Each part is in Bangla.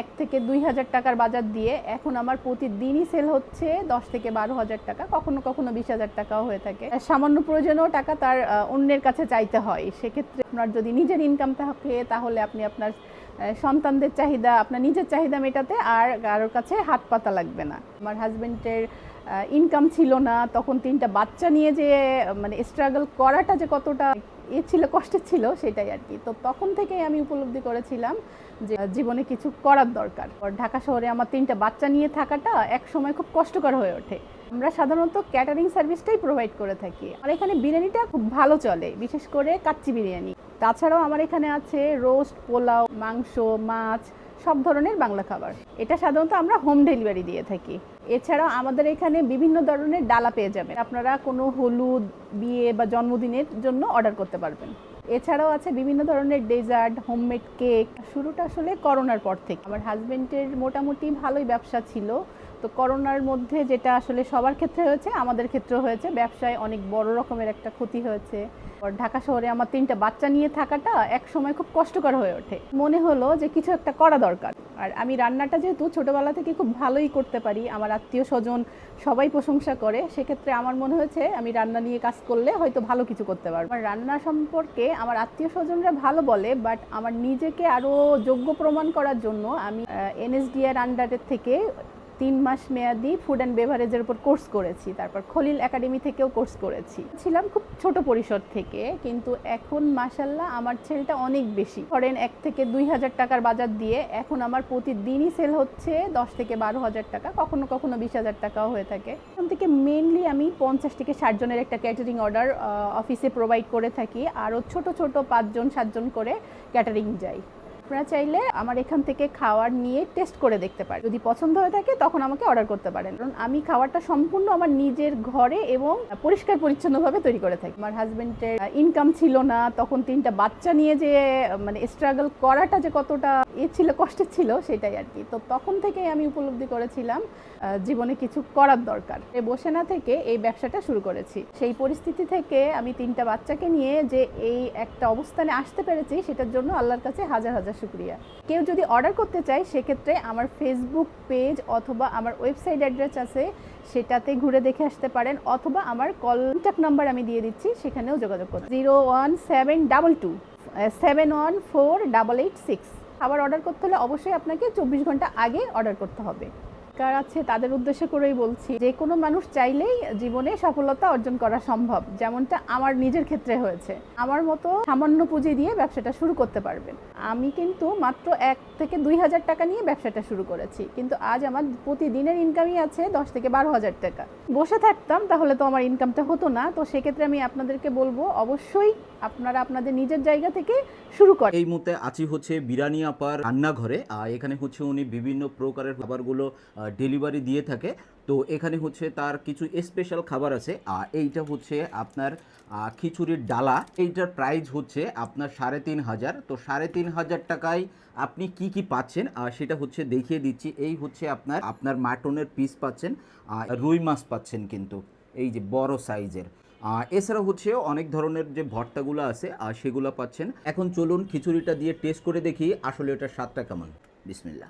এক থেকে দুই হাজার টাকার বাজার দিয়ে এখন আমার প্রতিদিনই সেল হচ্ছে দশ থেকে বারো হাজার টাকা, কখনো কখনো বিশ হাজার টাকাও হয়ে থাকে। সামান্য প্রয়োজনেও টাকা তার অন্যের কাছে চাইতে হয়। সেক্ষেত্রে আপনার যদি নিজের ইনকাম থাকে, তাহলে আপনি আপনার সন্তানদের চাহিদা, আপনার নিজের চাহিদা মেটাতে আর কারোর কাছে হাত পাতা লাগবে না। আমার হাজবেন্ডের ইনকাম ছিল না, তখন তিনটা বাচ্চা নিয়ে যে মানে স্ট্রাগল করাটা যে কতটা এ ছিল কষ্টের ছিল, সেটাই আর কি। তো তখন থেকেই আমি উপলব্ধি করেছিলাম যে, জীবনে কিছু করার দরকার। ঢাকা শহরে আমার তিনটা বাচ্চা নিয়ে থাকাটা এক সময় খুব কষ্টকর হয়ে ওঠে। আমরা সাধারণত ক্যাটারিং সার্ভিসটাই প্রোভাইড করে থাকি। আর এখানে বিরিয়ানিটা খুব ভালো চলে, বিশেষ করে কাচ্চি বিরিয়ানি। তাছাড়াও আমার এখানে আছে রোস্ট, পোলাও, মাংস, মাছ, সব ধরনের বাংলা খাবার। এটা সাধারণত আমরা হোম ডেলিভারি দিয়ে থাকি। এছাড়াও আমাদের এখানে বিভিন্ন ধরনের ডালা পেয়ে যাবেন। আপনারা কোনো হলুদ, বিয়ে বা জন্মদিনের জন্য অর্ডার করতে পারবেন। এছাড়াও আছে বিভিন্ন ধরনের ডেজার্ট, হোমমেড কেক। শুরুটা আসলে করোনার পর থেকে। আমার হাজবেন্ডের মোটামুটি ভালোই ব্যবসা ছিল। তো করোনার মধ্যে যেটা আসলে সবার ক্ষেত্রে হয়েছে, আমাদের ক্ষেত্রেও হয়েছে। ব্যবসায় অনেক বড় রকমের একটা ক্ষতি হয়েছে। ঢাকা শহরে আমার তিনটা বাচ্চা নিয়ে থাকাটা এক সময় খুব কষ্টকর হয়ে ওঠে। মনে হলো যে কিছু একটা করা দরকার। আর আমি রান্নাটা যেহেতু ছোটবেলা থেকে খুব ভালোই করতে পারি, আমার আত্মীয় স্বজন সবাই প্রশংসা করে, সেক্ষেত্রে আমার মনে হয়েছে আমি রান্না নিয়ে কাজ করলে হয়তো ভালো কিছু করতে পারব। আমার রান্না সম্পর্কে আমার আত্মীয় স্বজনরা ভালো বলে বাট আমার নিজেকে আরও যোগ্য প্রমাণ করার জন্য আমি এনএসডিআর আন্ডারের থেকে তিন মাস মেয়াদি ফুড অ্যান্ড বেভারেজের উপর কোর্স করেছি। তারপর খলিল একাডেমি থেকেও কোর্স করেছি। ছিলাম খুব ছোট পরিসর থেকে, কিন্তু এখন মাসাল্লাহ আমার সেলটা অনেক বেশি। ধরেন এক থেকে দুই হাজার টাকার বাজার দিয়ে এখন আমার প্রতিদিনই সেল হচ্ছে দশ থেকে বারো হাজার টাকা, কখনো কখনো বিশ হাজার টাকাও হয়ে থাকে। এখান থেকে মেনলি আমি পঞ্চাশ থেকে ষাট জনের একটা ক্যাটারিং অর্ডার অফিসে প্রোভাইড করে থাকি। আরও ছোট ছোট পাঁচজন, সাতজন করে ক্যাটারিং যাই। আপনারা চাইলে আমার এখান থেকে খাওয়ার নিয়ে টেস্ট করে দেখতে পারেন। যদি পছন্দ হয়ে থাকে, তখন আমাকে অর্ডার করতে পারেন। কারণ আমি খাবারটা সম্পূর্ণ আমার নিজের ঘরে এবং পরিষ্কার পরিচ্ছন্নভাবে তৈরি করে থাকি। আমার হাজব্যান্ডের ইনকাম ছিল না, তখন তিনটা বাচ্চা নিয়ে যে মানে স্ট্রাগল করাটা যে কতটা এ ছিল, কষ্টের ছিল সেটাই আর কি। তো তখন থেকেই আমি উপলব্ধি করেছিলাম জীবনে কিছু করার দরকার। বসে না থেকে এই ব্যবসাটা শুরু করেছি। সেই পরিস্থিতি থেকে আমি তিনটা বাচ্চাকে নিয়ে যে এই একটা অবস্থানে আসতে পেরেছি, সেটার জন্য আল্লাহর কাছে হাজার হাজার শুক্রিয়া। কেউ যদি অর্ডার করতে চায়, সেক্ষেত্রে আমার ফেসবুক পেজ অথবা আমার ওয়েবসাইট অ্যাড্রেস আছে, সেটাতে ঘুরে দেখে আসতে পারেন, অথবা আমার কন্ট্যাক্ট নাম্বার আমি দিয়ে দিচ্ছি, সেখানেও যোগাযোগ করুন zero one seven double two seven one four double eight six আবার অর্ডার করতে হলে অবশ্যই আপনাকে চব্বিশ ঘণ্টা আগে অর্ডার করতে হবে। কার আছে তাদের উদ্দেশ্য করেই বলছি, যে কোনো মানুষ চাইলেই জীবনে সফলতা অর্জন করা সম্ভব, যেমনটা আমার নিজের ক্ষেত্রে হয়েছে। আমার মতো সামান্য পুঁজি দিয়ে ব্যবসাটা শুরু করতে পারবেন। আমি কিন্তু মাত্র এক থেকে দুই হাজার টাকা নিয়ে ব্যবসাটা শুরু করেছি। কিন্তু আজ আমার প্রতিদিনের ইনকামই আছে দশ থেকে বারো হাজার টাকা। বসে থাকতাম, তাহলে তো আমার ইনকামটা হতো না। তো সেক্ষেত্রে আমি আপনাদেরকে বলব, অবশ্যই আপনারা আপনাদের নিজের জায়গা থেকে শুরু করেন এই মুহূর্তে আছি হচ্ছে বিরানি আপার রান্নাঘরে। আর এখানে হচ্ছে উনি বিভিন্ন প্রকারের খাবারগুলো ডেলিভারি দিয়ে থাকে। তো এখানে হচ্ছে তার কিছু স্পেশাল খাবার আছে। আর এইটা হচ্ছে আপনার খিচুড়ির ডালা। এইটার প্রাইস হচ্ছে আপনার সাড়ে তিন হাজার। তো সাড়ে তিন হাজার টাকায় আপনি কি কি পাচ্ছেন? আর সেটা হচ্ছে দেখিয়ে দিচ্ছি। এই হচ্ছে আপনার আপনার মাটনের পিস পাচ্ছেন, আর রুই মাছ পাচ্ছেন কিন্তু, এই যে বড় সাইজের। এছাড়া হচ্ছে অনেক ধরনের যে ভর্তাগুলো আছে, আর সেগুলো পাচ্ছেন। এখন চলুন খিচুড়িটা দিয়ে টেস্ট করে দেখি আসলে এটার স্বাদটা কেমন। বিসমিল্লা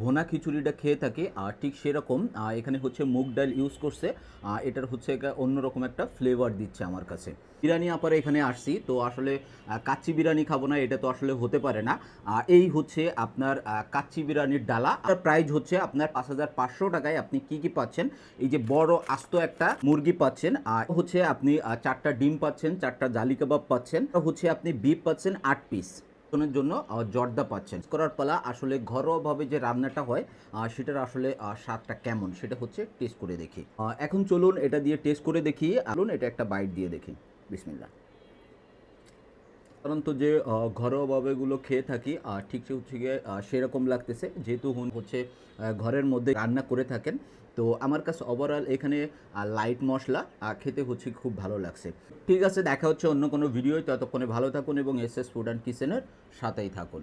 ভোনা খিচুড়িটা খেয়ে থাকি, আর ঠিক সেরকম এখানে হচ্ছে মুগ ডাল ইউজ করছে এটার হচ্ছে অন্যরকম একটা ফ্লেভার দিচ্ছে আমার কাছে। বিরিয়ানি আপারে এখানে আসছি, তো আসলে কাচ্চি বিরিয়ানি খাব না, এটা তো আসলে হতে পারে না। এই হচ্ছে আপনার কাচ্চি বিরিয়ানির ডালা। আর প্রাইস হচ্ছে আপনার পাঁচ হাজার পাঁচশো টাকায় আপনি কি কি পাচ্ছেন? এই যে বড় আস্ত একটা মুরগি পাচ্ছেন, আর হচ্ছে আপনি চারটা ডিম পাচ্ছেন, চারটা জালি কাবাব পাচ্ছেন, হচ্ছে আপনি বিফ পাচ্ছেন আট পিস জনের জন্য জর্দা পাচ্ছেন। করার পালা আসলে ঘরোয়াভাবে যে রান্নাটা হয় সেটার আসলে স্বাদটা কেমন সেটা হচ্ছে টেস্ট করে দেখি। এখন চলুন এটা দিয়ে টেস্ট করে দেখি, চলুন এটা একটা বাইট দিয়ে দেখি। বিসমিল্লা সাধারণত যে ঘরোয়াভাবেগুলো খেয়ে থাকি ঠিক হচ্ছে গিয়ে সেরকম লাগতেছে। যেহেতু হচ্ছে ঘরের মধ্যে রান্না করে থাকেন তো আমার কাছে ওভারঅল এখানে লাইট মশলা খেতে হচ্ছে খুব ভালো লাগছে। ঠিক আছে, দেখা হচ্ছে অন্য কোনো ভিডিও ততক্ষণে ভালো থাকুন এবং এস এস ফুড অ্যান্ড কিচেনের সাথেই থাকুন।